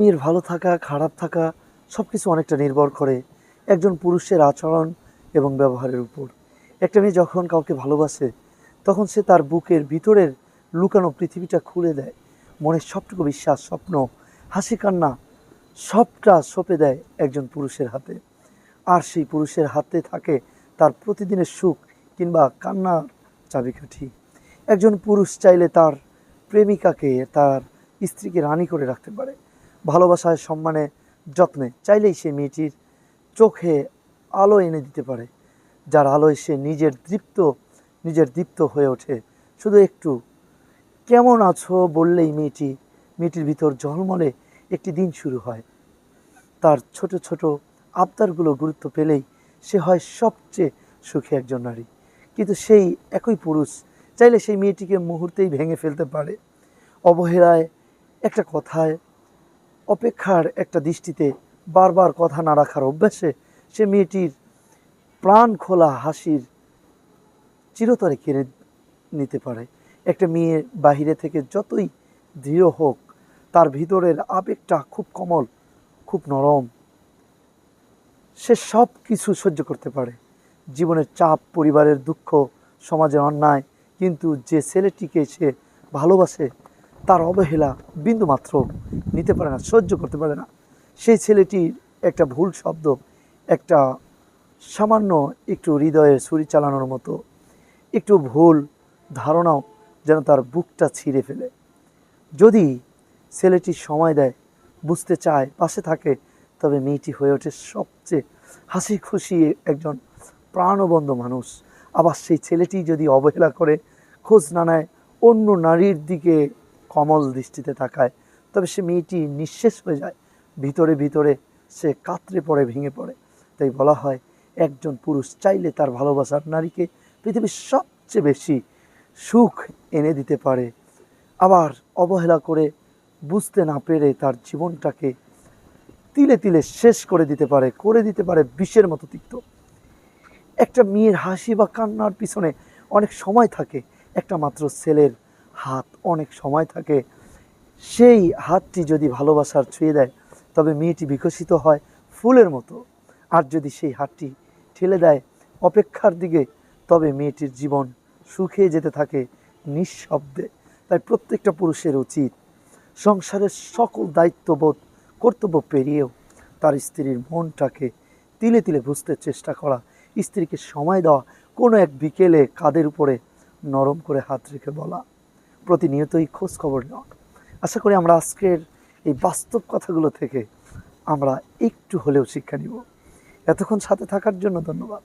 মেয়ের ভালো থাকা, খারাপ থাকা সব কিছু অনেকটা নির্ভর করে একজন পুরুষের আচরণ এবং ব্যবহারের উপর। একটা মেয়ে যখন কাউকে ভালোবাসে, তখন সে তার বুকের ভিতরের লুকানো পৃথিবীটা খুলে দেয়। মনের সবটুকু বিশ্বাস, স্বপ্ন, হাসি, কান্না, সবটা সঁপে দেয় একজন পুরুষের হাতে। আর সেই পুরুষের হাতে থাকে তার প্রতিদিনের সুখ কিংবা কান্নার চাবিকাঠি। একজন পুরুষ চাইলে তার প্রেমিকাকে তার স্ত্রীকে রানী করে রাখতে পারে। ভালোবাসায়, সম্মানে, যত্নে চাইলেই সে মেয়েটির চোখে আলো এনে দিতে পারে। যার আলোয় সে নিজের দীপ্ত নিজের দীপ্ত হয়ে ওঠে। শুধু একটু, কেমন আছো? বললেই মেয়েটি, মেয়েটির ভিতর ঝলমলে একটি দিন শুরু হয়। তার ছোট ছোট আবদারগুলো গুরুত্ব পেলেই সে হয় সবচেয়ে সুখী একজন নারী। কিন্তু সেই একই পুরুষ চাইলে সেই মেয়েটিকে মুহূর্তেই ভেঙে ফেলতে পারে। অবহেলায় একটা কথায় অপেক্ষার একটা দৃষ্টিতে বারবার কথা না রাখার অভ্যাসে সে মেয়েটির প্রাণ খোলা হাসির চিরতরে কেড়ে নিতে পারে। একটা মেয়ে বাহিরে থেকে যতই দৃঢ় হোক, তার ভিতরের আবেগটা খুব কোমল, খুব নরম। সে সব কিছু সহ্য করতে পারে। জীবনের চাপ, পরিবারের দুঃখ, সমাজের অন্যায়, কিন্তু যে ছেলেটিকে সে ভালোবাসে তার অবহেলা বিন্দু মাত্র নিতে পারে না, সহ্য করতে পারে না। সেই ছেলেটির একটা ভুল শব্দ, একটা সামান্য একটু হৃদয়ে ছুরি চালানোর মতো, একটু ভুল ধারণাও যেন তার বুকটা ছিঁড়ে ফেলে। যদি ছেলেটি সময় দেয়, বুঝতে চায়, পাশে থাকে, তবে মেয়েটি হয়ে ওঠে সবচেয়ে হাসি খুশি একজন প্রাণবন্ধ মানুষ। আবার সেই ছেলেটি যদি অবহেলা করে, খোঁজ না নেয়, অন্য নারীর দিকে কমল দৃষ্টিতে তাকায়, তবে সে মেয়েটি নিঃশেষ হয়ে যায়। ভিতরে ভিতরে সে কাতরে পড়ে, ভেঙে পড়ে। তাই বলা হয়, একজন পুরুষ চাইলে তার ভালোবাসার নারীকে পৃথিবীর সবচেয়ে বেশি সুখ এনে দিতে পারে। আবার অবহেলা করে বুঝতে না পেরে তার জীবনটাকে তিলে তিলে শেষ করে দিতে পারে, করে দিতে পারে বিষের মতো তিক্ত। একটা মেয়ের হাসি বা কান্নার পিছনে অনেক সময় থাকে। একটা মাত্র ছেলের হাত অনেক সময় থাকে, সেই হাতটি যদি ভালোবাসার ছুঁয়ে দেয়, তবে মেয়েটি বিকশিত হয় ফুলের মতো। আর যদি সেই হাতটি ঠেলে দেয় অপেক্ষার দিকে, তবে মেয়েটির জীবন সুখে যেতে থাকে নিঃশব্দে। তাই প্রত্যেকটা পুরুষের উচিত সংসারের সকল দায়িত্ববোধ, কর্তব্য পেরিয়েও তার স্ত্রীর মনটাকে তিলে তিলে বুঝতে চেষ্টা করা, স্ত্রীকে সময় দেওয়া, কোনো এক বিকেলে কাদের উপরে নরম করে হাত রেখে বলা। প্রতিনিয়তই খোঁজ খবর নেওয়া। আশা করি আমরা আজকের এই বাস্তব কথাগুলো থেকে আমরা একটু হলেও শিক্ষা নিব। এতক্ষণ সাথে থাকার জন্য ধন্যবাদ।